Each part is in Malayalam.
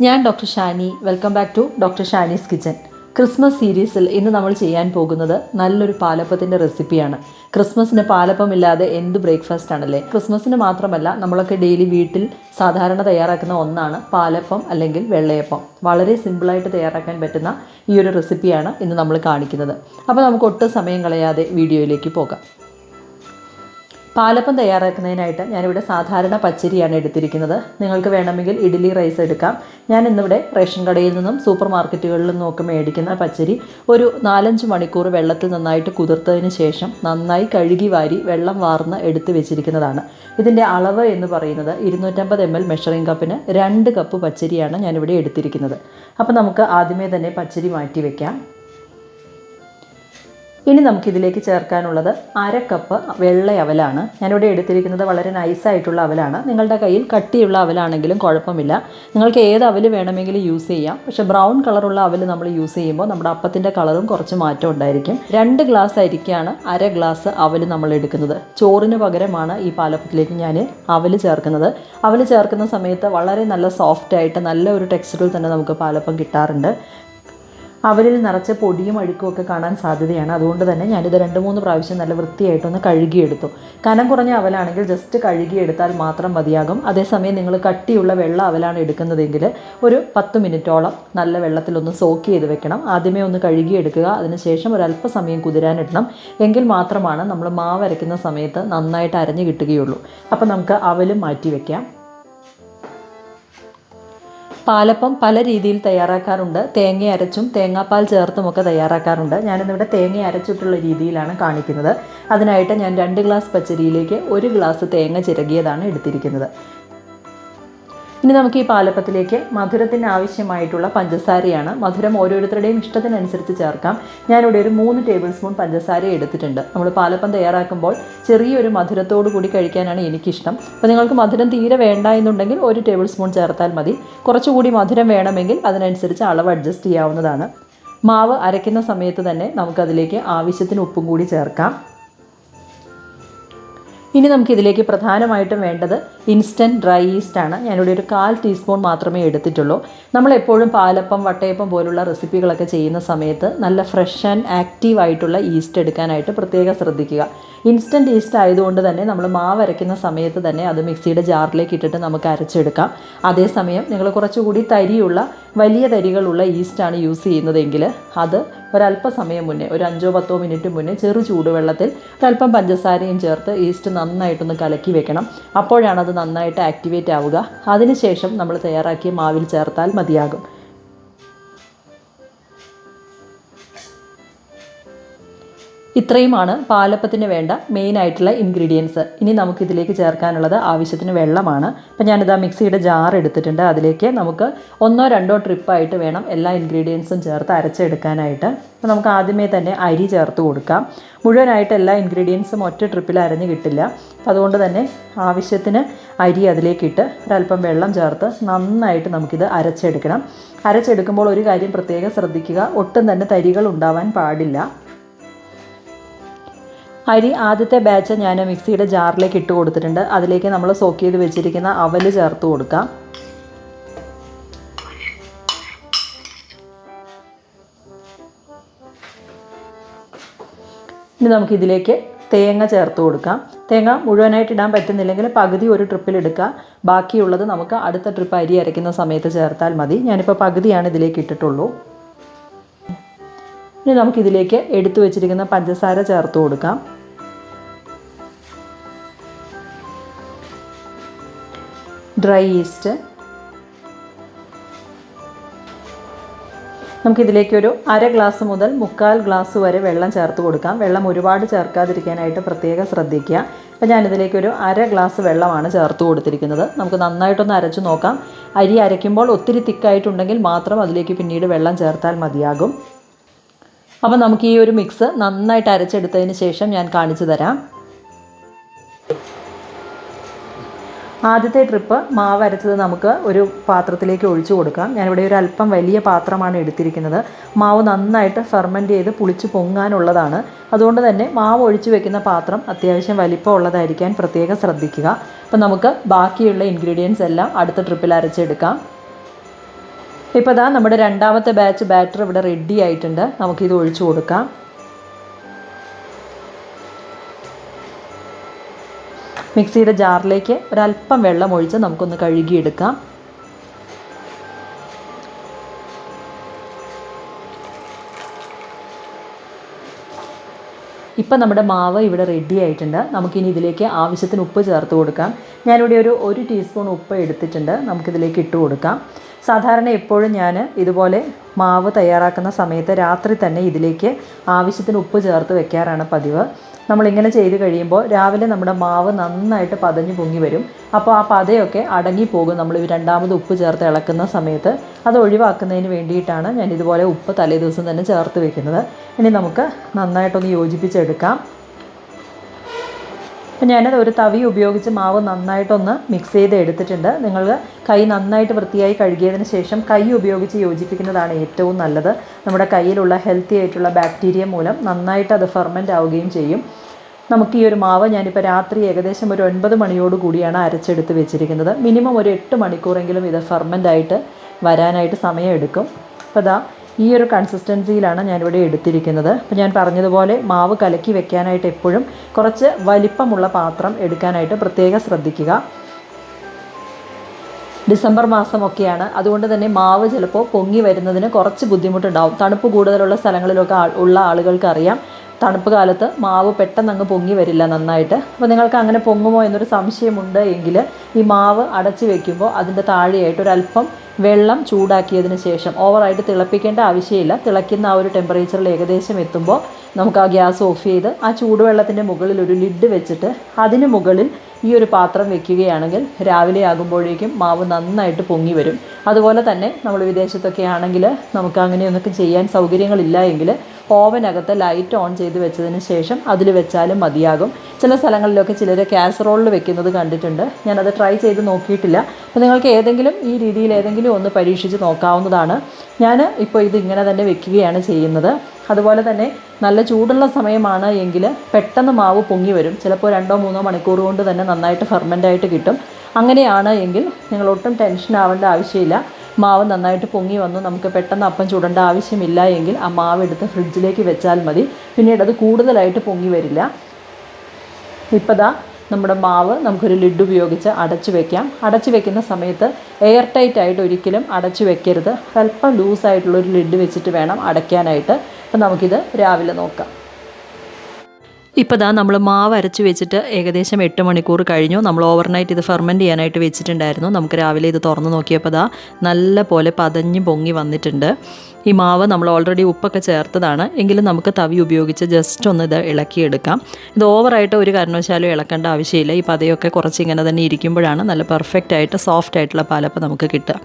ഞാൻ doctor Shani. Welcome back to doctor Shani's kitchen Christmas സീരീസിൽ ഇന്ന് നമ്മൾ ചെയ്യാൻ പോകുന്നത് നല്ലൊരു പാലപ്പത്തിന്റെ റെസിപ്പിയാണ്. ക്രിസ്മസിന് പാലപ്പമില്ലാതെ എന്ത് ബ്രേക്ക്ഫാസ്റ്റ് ആണല്ലേ? ക്രിസ്മസിന് മാത്രമല്ല നമ്മളൊക്കെ ഡെയിലി വീട്ടിൽ സാധാരണ തയ്യാറാക്കുന്ന ഒന്നാണ് പാലപ്പം അല്ലെങ്കിൽ വെള്ളയപ്പം. വളരെ സിമ്പിളായിട്ട് തയ്യാറാക്കാൻ പറ്റുന്ന ഈ ഒരു റെസിപ്പിയാണ് ഇന്ന് നമ്മൾ കാണിക്കുന്നത്. അപ്പോൾ നമുക്ക് ഒട്ടും സമയം കളയാതെ വീഡിയോയിലേക്ക് പോകാം. പാലപ്പം തയ്യാറാക്കുന്നതിനായിട്ട് ഞാനിവിടെ സാധാരണ പച്ചരിയാണ് എടുത്തിരിക്കുന്നത്. നിങ്ങൾക്ക് വേണമെങ്കിൽ ഇഡ്ഡലി റൈസ് എടുക്കാം. ഞാൻ ഇന്നിവിടെ റേഷൻ കടയിൽ നിന്നും സൂപ്പർ മാർക്കറ്റുകളിൽ നിന്നും ഒക്കെ മേടിക്കുന്ന പച്ചരി ഒരു നാലഞ്ച് മണിക്കൂർ വെള്ളത്തിൽ നന്നായിട്ട് കുതിർത്തതിന് ശേഷം നന്നായി കഴുകി വാരി വെള്ളം വാർന്ന് എടുത്ത് വെച്ചിരിക്കുന്നതാണ്. ഇതിന്റെ അളവ് എന്ന് പറയുന്നത് ഇരുന്നൂറ്റമ്പത് എം എൽ മെഷറിംഗ് കപ്പിന് രണ്ട് കപ്പ് പച്ചരിയാണ് ഞാനിവിടെ എടുത്തിരിക്കുന്നത്. അപ്പോൾ നമുക്ക് ആദ്യമേ തന്നെ പച്ചരി മാറ്റി വയ്ക്കാം ഇനി നമുക്കിതിലേക്ക് ചേർക്കാനുള്ളത് അര കപ്പ് വെള്ള അവലാണ് ഞാനിവിടെ എടുത്തിരിക്കുന്നത് വളരെ നൈസായിട്ടുള്ള അവലാണ്. നിങ്ങളുടെ കയ്യിൽ കട്ടിയുള്ള അവലാണെങ്കിലും കുഴപ്പമില്ല. നിങ്ങൾക്ക് ഏത് അവൽ വേണമെങ്കിലും യൂസ് ചെയ്യാം. പക്ഷേ ബ്രൗൺ കളറുള്ള അവൽ നമ്മൾ യൂസ് ചെയ്യുമ്പോൾ നമ്മുടെ അപ്പത്തിന്റെ കളറും കുറച്ച് മാറ്റം ഉണ്ടായിരിക്കും. രണ്ട് ഗ്ലാസ് അരിക്കാണ് അര ഗ്ലാസ് അവൽ നമ്മൾ എടുക്കുന്നത്. ചോറിന് പകരമാണ് ഈ പാലപ്പത്തിലേക്ക് ഞാൻ അവൽ ചേർക്കുന്നത്. അവൽ ചേർക്കുന്ന സമയത്ത് വളരെ നല്ല സോഫ്റ്റ് ആയിട്ട് നല്ല ഒരു ടെക്സ്ചറിൽ തന്നെ നമുക്ക് പാലപ്പം കിട്ടാറുണ്ട്. അവരിൽ നിറച്ച പൊടിയും അഴുക്കും ഒക്കെ കാണാൻ സാധ്യതയാണ്. അതുകൊണ്ട് തന്നെ ഞാനിത് രണ്ട് മൂന്ന് പ്രാവശ്യം നല്ല വൃത്തിയായിട്ടൊന്ന് കഴുകിയെടുത്തു. കനം കുറഞ്ഞ അവലാണെങ്കിൽ ജസ്റ്റ് കഴുകിയെടുത്താൽ മാത്രം മതിയാകും. അതേസമയം നിങ്ങൾ കട്ടിയുള്ള വെള്ള അവലാണ് എടുക്കുന്നതെങ്കിൽ ഒരു പത്ത് മിനിറ്റോളം നല്ല വെള്ളത്തിലൊന്ന് സോക്ക് ചെയ്ത് വെക്കണം. ആദ്യമേ ഒന്ന് കഴുകിയെടുക്കുക. അതിനുശേഷം ഒരു അല്പസമയം കുതിരാനിടണം. എങ്കിൽ മാത്രമാണ് നമ്മൾ മാവരയ്ക്കുന്ന സമയത്ത് നന്നായിട്ട് അരഞ്ഞു കിട്ടുകയുള്ളൂ. അപ്പോൾ നമുക്ക് അവലും മാറ്റി വയ്ക്കാം പാലപ്പം പല രീതിയിൽ തയ്യാറാക്കാറുണ്ട്. തേങ്ങ അരച്ചും തേങ്ങാപ്പാൽ ചേർത്തും ഒക്കെ തയ്യാറാക്കാറുണ്ട്. ഞാനിന്നിവിടെ തേങ്ങ അരച്ചിട്ടുള്ള രീതിയിലാണ് കാണിക്കുന്നത്. അതിനായിട്ട് ഞാൻ രണ്ട് ഗ്ലാസ് പച്ചരിയിലേക്ക് ഒരു ഗ്ലാസ് തേങ്ങ ചിരകിയതാണ് എടുത്തിരിക്കുന്നത്. ഇനി നമുക്ക് ഈ പാലപ്പത്തിലേക്ക് മധുരത്തിന് ആവശ്യമായിട്ടുള്ള പഞ്ചസാരയാണ്. മധുരം ഓരോരുത്തരുടെയും ഇഷ്ടത്തിനനുസരിച്ച് ചേർക്കാം. ഞാനിവിടെ ഒരു മൂന്ന് ടേബിൾ സ്പൂൺ പഞ്ചസാര എടുത്തിട്ടുണ്ട്. നമ്മൾ പാലപ്പം തയ്യാറാക്കുമ്പോൾ ചെറിയൊരു മധുരത്തോടു കൂടി കഴിക്കാനാണ് എനിക്കിഷ്ടം. അപ്പോൾ നിങ്ങൾക്ക് മധുരം തീരെ വേണ്ട എന്നുണ്ടെങ്കിൽ ഒരു ടേബിൾ സ്പൂൺ ചേർത്താൽ മതി. കുറച്ചുകൂടി മധുരം വേണമെങ്കിൽ അതിനനുസരിച്ച് അളവ് അഡ്ജസ്റ്റ് ചെയ്യാവുന്നതാണ്. മാവ് അരയ്ക്കുന്ന സമയത്ത് തന്നെ നമുക്കതിലേക്ക് ആവശ്യത്തിന് ഉപ്പും കൂടി ചേർക്കാം. ഇനി നമുക്കിതിലേക്ക് പ്രധാനമായിട്ടും വേണ്ടത് ഇൻസ്റ്റന്റ് ഡ്രൈ ഈസ്റ്റ് ആണ്. ഞാനിവിടെ ഒരു കാൽ ടീസ്പൂൺ മാത്രമേ എടുത്തിട്ടുള്ളൂ. നമ്മളെപ്പോഴും പാലപ്പം വട്ടയപ്പം പോലുള്ള റെസിപ്പികളൊക്കെ ചെയ്യുന്ന സമയത്ത് നല്ല ഫ്രഷ് ആൻഡ് ആക്റ്റീവ് ആയിട്ടുള്ള ഈസ്റ്റ് എടുക്കാനായിട്ട് പ്രത്യേകം ശ്രദ്ധിക്കുക. ഇൻസ്റ്റന്റ് ഈസ്റ്റ് ആയതുകൊണ്ട് തന്നെ നമ്മൾ മാവ് അരയ്ക്കുന്ന സമയത്ത് തന്നെ അത് മിക്സിയുടെ ജാറിലേക്ക് ഇട്ടിട്ട് നമുക്ക് അരച്ചെടുക്കാം. അതേസമയം നിങ്ങൾ കുറച്ചുകൂടി തരിയുള്ള വലിയ തരികളുള്ള ഈസ്റ്റാണ് യൂസ് ചെയ്യുന്നതെങ്കിൽ അത് ഒരല്പസമയം മുന്നേ ഒരു അഞ്ചോ പത്തോ മിനിറ്റ് മുന്നേ ചെറു ചൂടുവെള്ളത്തിൽ ഒരല്പം പഞ്ചസാരയും ചേർത്ത് ഈസ്റ്റ് നന്നായിട്ടൊന്ന് കലക്കി വെക്കണം. അപ്പോഴാണ് അത് നന്നായിട്ട് ആക്ടിവേറ്റ് ആവുക. അതിനുശേഷം നമ്മൾ തയ്യാറാക്കിയ മാവിൽ ചേർത്താൽ മതിയാകും. ഇത്രയുമാണ് പാലപ്പത്തിന് വേണ്ട മെയിൻ ആയിട്ടുള്ള ഇൻഗ്രീഡിയൻസ് ഇനി നമുക്കിതിലേക്ക് ചേർക്കാനുള്ളത് ആവശ്യത്തിന് വെള്ളമാണ്. അപ്പം ഞാനിതാ മിക്സിയുടെ ജാർ എടുത്തിട്ടുണ്ട്. അതിലേക്ക് നമുക്ക് ഒന്നോ രണ്ടോ ട്രിപ്പായിട്ട് വേണം എല്ലാ ഇൻഗ്രീഡിയൻസും ചേർത്ത് അരച്ചെടുക്കാനായിട്ട്. അപ്പോൾ നമുക്ക് ആദ്യമേ തന്നെ അരി ചേർത്ത് കൊടുക്കാം. മുഴുവനായിട്ട് എല്ലാ ഇൻഗ്രീഡിയൻസും ഒറ്റ ട്രിപ്പിൽ അരഞ്ഞ് കിട്ടില്ല. അതുകൊണ്ട് തന്നെ ആവശ്യത്തിന് അരി അതിലേക്കിട്ട് ഒരല്പം വെള്ളം ചേർത്ത് നന്നായിട്ട് നമുക്കിത് അരച്ചെടുക്കണം. അരച്ചെടുക്കുമ്പോൾ ഒരു കാര്യം പ്രത്യേകം ശ്രദ്ധിക്കുക. ഒട്ടും തന്നെ തരികൾ ഉണ്ടാവാൻ പാടില്ല. അരി ആദ്യത്തെ ബാച്ച് ഞാൻ മിക്സിയുടെ ജാറിലേക്ക് ഇട്ട് കൊടുത്തിട്ടുണ്ട്. അതിലേക്ക് നമ്മൾ സോക്ക് ചെയ്ത് വെച്ചിരിക്കുന്ന അവൽ ചേർത്ത് കൊടുക്കാം. ഇനി നമുക്കിതിലേക്ക് തേങ്ങ ചേർത്ത് കൊടുക്കാം. തേങ്ങ മുഴുവനായിട്ട് ഇടാൻ പറ്റുന്നില്ലെങ്കിൽ പകുതി ഒരു ട്രിപ്പിൽ എടുക്കുക. ബാക്കിയുള്ളത് നമുക്ക് അടുത്ത ട്രിപ്പ് അരി അരയ്ക്കുന്ന സമയത്ത് ചേർത്താൽ മതി. ഞാനിപ്പോൾ പകുതിയാണ് ഇതിലേക്ക് ഇട്ടിട്ടുള്ളൂ. ഇനി നമുക്കിതിലേക്ക് എടുത്തു വെച്ചിരിക്കുന്ന പഞ്ചസാര ചേർത്ത് കൊടുക്കാം. ഡ്രൈ ഈസ്റ്റ് നമുക്കിതിലേക്ക് ഒരു അര ഗ്ലാസ് മുതൽ മുക്കാൽ ഗ്ലാസ് വരെ വെള്ളം ചേർത്ത് കൊടുക്കാം. വെള്ളം ഒരുപാട് ചേർക്കാതിരിക്കാനായിട്ട് പ്രത്യേകം ശ്രദ്ധിക്കുക. അപ്പോൾ ഞാനിതിലേക്ക് ഒരു അര ഗ്ലാസ് വെള്ളമാണ് ചേർത്ത് കൊടുത്തിരിക്കുന്നത്. നമുക്ക് നന്നായിട്ടൊന്ന് അരച്ച് നോക്കാം. അരി അരയ്ക്കുമ്പോൾ ഒത്തിരി തിക്കായിട്ടുണ്ടെങ്കിൽ മാത്രം അതിലേക്ക് പിന്നീട് വെള്ളം ചേർത്താൽ മതിയാകും. അപ്പോൾ നമുക്ക് ഈ ഒരു മിക്സ് നന്നായിട്ട് അരച്ചെടുത്തതിന് ശേഷം ഞാൻ കാണിച്ചു തരാം. ആദ്യത്തെ ട്രിപ്പ് മാവ് അരച്ചത് നമുക്ക് ഒരു പാത്രത്തിലേക്ക് ഒഴിച്ചു കൊടുക്കാം. ഞാനിവിടെ ഒരു അല്പം വലിയ പാത്രമാണ് എടുത്തിരിക്കുന്നത്. മാവ് നന്നായിട്ട് ഫെർമെന്റ് ചെയ്ത് പുളിച്ച് പൊങ്ങാനുള്ളതാണ്. അതുകൊണ്ട് തന്നെ മാവ് ഒഴിച്ചു വെക്കുന്ന പാത്രം അത്യാവശ്യം വലിപ്പമുള്ളതായിരിക്കാൻ പ്രത്യേകം ശ്രദ്ധിക്കുക. അപ്പോൾ നമുക്ക് ബാക്കിയുള്ള ഇൻഗ്രീഡിയൻസ് എല്ലാം അടുത്ത ട്രിപ്പിൽ അരച്ചെടുക്കാം. ഇപ്പോൾ ഇതാ നമ്മുടെ രണ്ടാമത്തെ ബാച്ച് ബാറ്റർ ഇവിടെ റെഡി ആയിട്ടുണ്ട്. നമുക്കിത് ഒഴിച്ചു കൊടുക്കാം. മിക്സിയുടെ ജാറിലേക്ക് ഒരല്പം വെള്ളം ഒഴിച്ച് നമുക്കൊന്ന് കഴുകിയെടുക്കാം. ഇപ്പം നമ്മുടെ മാവ് ഇവിടെ റെഡി ആയിട്ടുണ്ട്. നമുക്കിനി ഇതിലേക്ക് ആവശ്യത്തിന് ഉപ്പ് ചേർത്ത് കൊടുക്കാം. ഞാനിവിടെ ഒരു ഒരു ടീസ്പൂൺ ഉപ്പ് എടുത്തിട്ടുണ്ട്. നമുക്കിതിലേക്ക് ഇട്ട് കൊടുക്കാം. സാധാരണ എപ്പോഴും ഞാൻ ഇതുപോലെ മാവ് തയ്യാറാക്കുന്ന സമയത്ത് രാത്രി തന്നെ ഇതിലേക്ക് ആവശ്യത്തിന് ഉപ്പ് ചേർത്ത് വെക്കാറാണ് പതിവ്. നമ്മളിങ്ങനെ ചെയ്ത് കഴിയുമ്പോൾ രാവിലെ നമ്മുടെ മാവ് നന്നായിട്ട് പതഞ്ഞ് പൊങ്ങി വരും. അപ്പോൾ ആ പതയൊക്കെ അടങ്ങിപ്പോകും. നമ്മൾ രണ്ടാമത് ഉപ്പ് ചേർത്ത് ഇളക്കുന്ന സമയത്ത് അത് ഒഴിവാക്കുന്നതിന് വേണ്ടിയിട്ടാണ് ഞാൻ ഇതുപോലെ ഉപ്പ് തലേ ദിവസം തന്നെ ചേർത്ത് വെക്കുന്നത്. ഇനി നമുക്ക് നന്നായിട്ടൊന്ന് യോജിപ്പിച്ചെടുക്കാം. അപ്പം ഞാനത് ഒരു തവി ഉപയോഗിച്ച് മാവ് നന്നായിട്ടൊന്ന് മിക്സ് ചെയ്ത് എടുത്തിട്ടുണ്ട്. നിങ്ങൾ കൈ നന്നായിട്ട് വൃത്തിയായി കഴുകിയതിന് ശേഷം കൈ ഉപയോഗിച്ച് യോജിപ്പിക്കുന്നതാണ് ഏറ്റവും നല്ലത്. നമ്മുടെ കയ്യിലുള്ള ഹെൽത്തി ആയിട്ടുള്ള ബാക്ടീരിയ മൂലം നന്നായിട്ട് അത് ഫെർമെന്റ് ആവുകയും ചെയ്യും. നമുക്ക് ഈ ഒരു മാവ് ഞാനിപ്പോൾ രാത്രി ഏകദേശം ഒരു ഒൻപത് മണിയോട് കൂടിയാണ് അരച്ചെടുത്ത് വെച്ചിരിക്കുന്നത്. മിനിമം ഒരു എട്ട് മണിക്കൂറെങ്കിലും ഇത് ഫെർമെന്റ് ആയിട്ട് വരാനായിട്ട് സമയമെടുക്കും അപ്പോൾ അതാ ഈ ഒരു കൺസിസ്റ്റൻസിയിലാണ് ഞാനിവിടെ എടുത്തിരിക്കുന്നത്. അപ്പോൾ ഞാൻ പറഞ്ഞതുപോലെ മാവ് കലക്കി വെക്കാനായിട്ട് എപ്പോഴും കുറച്ച് വലിപ്പമുള്ള പാത്രം എടുക്കാനായിട്ട് പ്രത്യേകം ശ്രദ്ധിക്കുക. ഡിസംബർ മാസമൊക്കെയാണ്. അതുകൊണ്ട് തന്നെ മാവ് ചിലപ്പോൾ പൊങ്ങി വരുന്നതിന് കുറച്ച് ബുദ്ധിമുട്ടുണ്ടാവും. തണുപ്പ് കൂടുതലുള്ള സ്ഥലങ്ങളിലൊക്കെ ഉള്ള ആളുകൾക്ക് അറിയാം. തണുപ്പ് കാലത്ത് മാവ് പെട്ടെന്ന് അങ്ങ് പൊങ്ങി വരില്ല നന്നായിട്ട്. അപ്പോൾ നിങ്ങൾക്ക് അങ്ങനെ പൊങ്ങുമോ എന്നൊരു സംശയമുണ്ട് എങ്കിൽ ഈ മാവ് അടച്ചു വെക്കുമ്പോൾ അതിന്റെ താഴെയായിട്ട് ഒരല്പം വെള്ളം ചൂടാക്കിയതിന് ശേഷം ഓവറായിട്ട് തിളപ്പിക്കേണ്ട ആവശ്യമില്ല. തിളയ്ക്കുന്ന ആ ഒരു ടെമ്പറേച്ചറിൽ ഏകദേശം എത്തുമ്പോൾ നമുക്ക് ആ ഗ്യാസ് ഓഫ് ചെയ്ത് ആ ചൂടുവെള്ളത്തിന്റെ മുകളിൽ ഒരു ലിഡ് വെച്ചിട്ട് അതിന് മുകളിൽ ഈ ഒരു പാത്രം വെക്കുകയാണെങ്കിൽ രാവിലെ ആകുമ്പോഴേക്കും മാവ് നന്നായിട്ട് പൊങ്ങി വരും. അതുപോലെ തന്നെ നമ്മൾ വിദേശത്തൊക്കെ ആണെങ്കിൽ നമുക്ക് അങ്ങനെയൊന്നൊക്കെ ചെയ്യാൻ സൗകര്യങ്ങളില്ല എങ്കിൽ ഓവനകത്ത് ലൈറ്റ് ഓൺ ചെയ്ത് വെച്ചതിന് ശേഷം അതിൽ വെച്ചാലും മതിയാകും. ചില സ്ഥലങ്ങളിലൊക്കെ ചിലർ കാസറോളിൽ വെക്കുന്നത് കണ്ടിട്ടുണ്ട്. ഞാനത് ട്രൈ ചെയ്ത് നോക്കിയിട്ടില്ല. അപ്പോൾ നിങ്ങൾക്ക് ഏതെങ്കിലും ഈ രീതിയിൽ ഏതെങ്കിലും ഒന്ന് പരീക്ഷിച്ച് നോക്കാവുന്നതാണ്. ഞാൻ ഇപ്പോൾ ഇത് ഇങ്ങനെ തന്നെ വെക്കുകയാണ് ചെയ്യുന്നത്. അതുപോലെ തന്നെ നല്ല ചൂടുള്ള സമയമാണ് എങ്കിൽ പെട്ടെന്ന് മാവ് പൊങ്ങി വരും. ചിലപ്പോൾ രണ്ടോ മൂന്നോ മണിക്കൂർ കൊണ്ട് തന്നെ നന്നായിട്ട് ഫെർമെന്റായിട്ട് കിട്ടും. അങ്ങനെയാണ് എങ്കിൽ നിങ്ങൾ ഒട്ടും ടെൻഷൻ ആവേണ്ട ആവശ്യമില്ല. മാവ് നന്നായിട്ട് പൊങ്ങി വന്നു. നമുക്ക് പെട്ടെന്ന് അപ്പം ചുടേണ്ട ആവശ്യമില്ല എങ്കിൽ ആ മാവ് എടുത്ത് ഫ്രിഡ്ജിലേക്ക് വെച്ചാൽ മതി. പിന്നീട് അത് കൂടുതലായിട്ട് പൊങ്ങി വരില്ല. ഇപ്പോൾ ദാ നമ്മുടെ മാവ് നമുക്കൊരു ലിഡ് ഉപയോഗിച്ച് അടച്ചു വെക്കാം. അടച്ചു വെക്കുന്ന സമയത്ത് എയർ ടൈറ്റ് ആയിട്ട് ഒരിക്കലും അടച്ചു വെക്കരുത്. അല്പം ലൂസായിട്ടുള്ളൊരു ലിഡ് വെച്ചിട്ട് വേണം അടയ്ക്കാനായിട്ട്. അപ്പം നമുക്കിത് രാവിലെ നോക്കാം. ഇപ്പോൾ ദാ നമ്മൾ മാവ് അരച്ച് വെച്ചിട്ട് ഏകദേശം എട്ട് മണിക്കൂർ കഴിഞ്ഞു. നമ്മൾ ഓവർനൈറ്റ് ഇത് ഫെർമെന്റ് ചെയ്യാനായിട്ട് വെച്ചിട്ടുണ്ടായിരുന്നു. നമുക്ക് രാവിലെ ഇത് തുറന്ന് നോക്കിയപ്പോൾ ദാ നല്ല പോലെ പതഞ്ഞ് പൊങ്ങി വന്നിട്ടുണ്ട്. ഈ മാവ് നമ്മൾ ഓൾറെഡി ഉപ്പൊക്കെ ചേർത്തതാണ്. എങ്കിലും നമുക്ക് തവി ഉപയോഗിച്ച് ജസ്റ്റ് ഒന്ന് ഇത് ഇളക്കിയെടുക്കാം. ഇത് ഓവറായിട്ട് ഒരു കാരണവശാലും ഇളക്കേണ്ട ആവശ്യമില്ല. ഈ പതയൊക്കെ കുറച്ച് ഇങ്ങനെ തന്നെ ഇരിക്കുമ്പോഴാണ് നല്ല പെർഫെക്റ്റ് ആയിട്ട് സോഫ്റ്റ് ആയിട്ടുള്ള പാലപ്പം നമുക്ക് കിട്ടുക.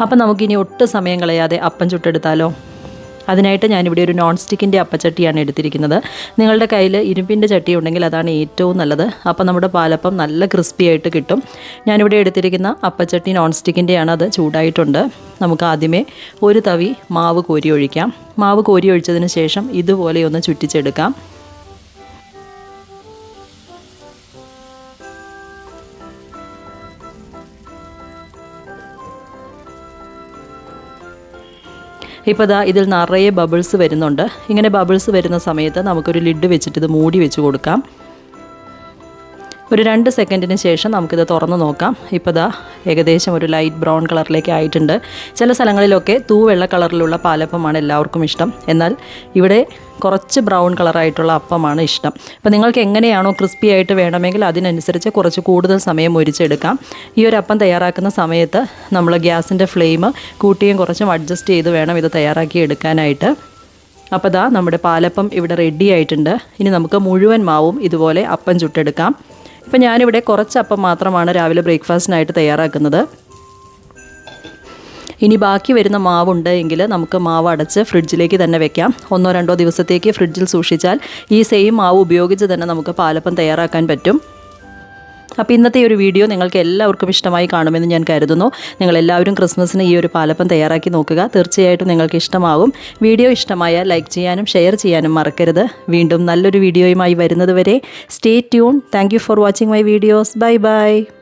അപ്പം നമുക്കിനി ഒട്ടും സമയം കളയാതെ അപ്പം ചുട്ടെടുത്താലോ? അതിനായിട്ട് ഞാനിവിടെ ഒരു നോൺ സ്റ്റിക്കിന്റെ അപ്പച്ചട്ടിയാണ് എടുത്തിരിക്കുന്നത്. നിങ്ങളുടെ കയ്യിൽ ഇരുമ്പിന്റെ ചട്ടി ഉണ്ടെങ്കിൽ അതാണ് ഏറ്റവും നല്ലത്. അപ്പോൾ നമ്മുടെ പാലപ്പം നല്ല ക്രിസ്പി ആയിട്ട് കിട്ടും. ഞാനിവിടെ എടുത്തിരിക്കുന്ന അപ്പച്ചട്ടി നോൺ സ്റ്റിക്കിന്റെയാണ് അത് ചൂടായിട്ടുണ്ട്. നമുക്ക് ആദ്യമേ ഒരു തവി മാവ് കോരി ഒഴിക്കാം. മാവ് കോരി ഒഴിച്ചതിന് ശേഷം ഇതുപോലെ ഒന്ന് ചുറ്റിച്ചെടുക്കാം. ഇപ്പോൾ ഇതാ ഇതിൽ നിറയെ ബബിൾസ് വരുന്നുണ്ട്. ഇങ്ങനെ ബബിൾസ് വരുന്ന സമയത്ത് നമുക്കൊരു ലിഡ് വെച്ചിട്ട് ഇത് മൂടി വെച്ച് കൊടുക്കാം. ഒരു രണ്ട് സെക്കൻഡിന് ശേഷം നമുക്കിത് തുറന്ന് നോക്കാം. ഇപ്പോൾ ദാ ഏകദേശം ഒരു ലൈറ്റ് ബ്രൗൺ കളറിലേക്ക് ആയിട്ടുണ്ട്. ചില സ്ഥലങ്ങളിലൊക്കെ തൂവെള്ള കളറിലുള്ള പാലപ്പമാണ് എല്ലാവർക്കും ഇഷ്ടം. എന്നാൽ ഇവിടെ കുറച്ച് ബ്രൗൺ കളറായിട്ടുള്ള അപ്പമാണ് ഇഷ്ടം. അപ്പോൾ നിങ്ങൾക്ക് എങ്ങനെയാണോ ക്രിസ്പി ആയിട്ട് വേണമെങ്കിൽ അതിനനുസരിച്ച് കുറച്ച് കൂടുതൽ സമയം ഒരിച്ചെടുക്കാം ഈ ഒരു അപ്പം തയ്യാറാക്കുന്ന സമയത്ത് നമ്മൾ ഗ്യാസിന്റെ ഫ്ലെയിം കൂട്ടിയും കുറച്ചും അഡ്ജസ്റ്റ് ചെയ്ത് വേണം ഇത് തയ്യാറാക്കി എടുക്കാനായിട്ട്. അപ്പോൾ ദാ നമ്മുടെ പാലപ്പം ഇവിടെ റെഡി ആയിട്ടുണ്ട്. ഇനി നമുക്ക് മുഴുവൻ മാവും ഇതുപോലെ അപ്പം ചുട്ടെടുക്കാം. ഇപ്പം ഞാനിവിടെ കുറച്ച് അപ്പം മാത്രമാണ് രാവിലെ ബ്രേക്ക്ഫാസ്റ്റിനായിട്ട് തയ്യാറാക്കുന്നത്. ഇനി ബാക്കി വരുന്ന മാവുണ്ട് എങ്കിൽ നമുക്ക് മാവ് അടച്ച് ഫ്രിഡ്ജിലേക്ക് തന്നെ വെക്കാം. ഒന്നോ രണ്ടോ ദിവസത്തേക്ക് ഫ്രിഡ്ജിൽ സൂക്ഷിച്ചാൽ ഈ സെയിം മാവ് ഉപയോഗിച്ച് തന്നെ നമുക്ക് പാലപ്പം തയ്യാറാക്കാൻ പറ്റും. അപ്പോൾ ഇന്നത്തെ ഈ ഒരു വീഡിയോ നിങ്ങൾക്ക് എല്ലാവർക്കും ഇഷ്ടമായി കാണുമെന്ന് ഞാൻ കരുതുന്നു. നിങ്ങൾ എല്ലാവരും ക്രിസ്മസിന് ഈ ഒരു പാലപ്പം തയ്യാറാക്കി നോക്കുക. തീർച്ചയായിട്ടും നിങ്ങൾക്ക് ഇഷ്ടമാവും വീഡിയോ ഇഷ്ടമായ ലൈക്ക് ചെയ്യാനും ഷെയർ ചെയ്യാനും മറക്കരുത്. വീണ്ടും നല്ലൊരു വീഡിയോയുമായി വരുന്നതുവരെ stay tune. Thank for watching my videos. Bye bye.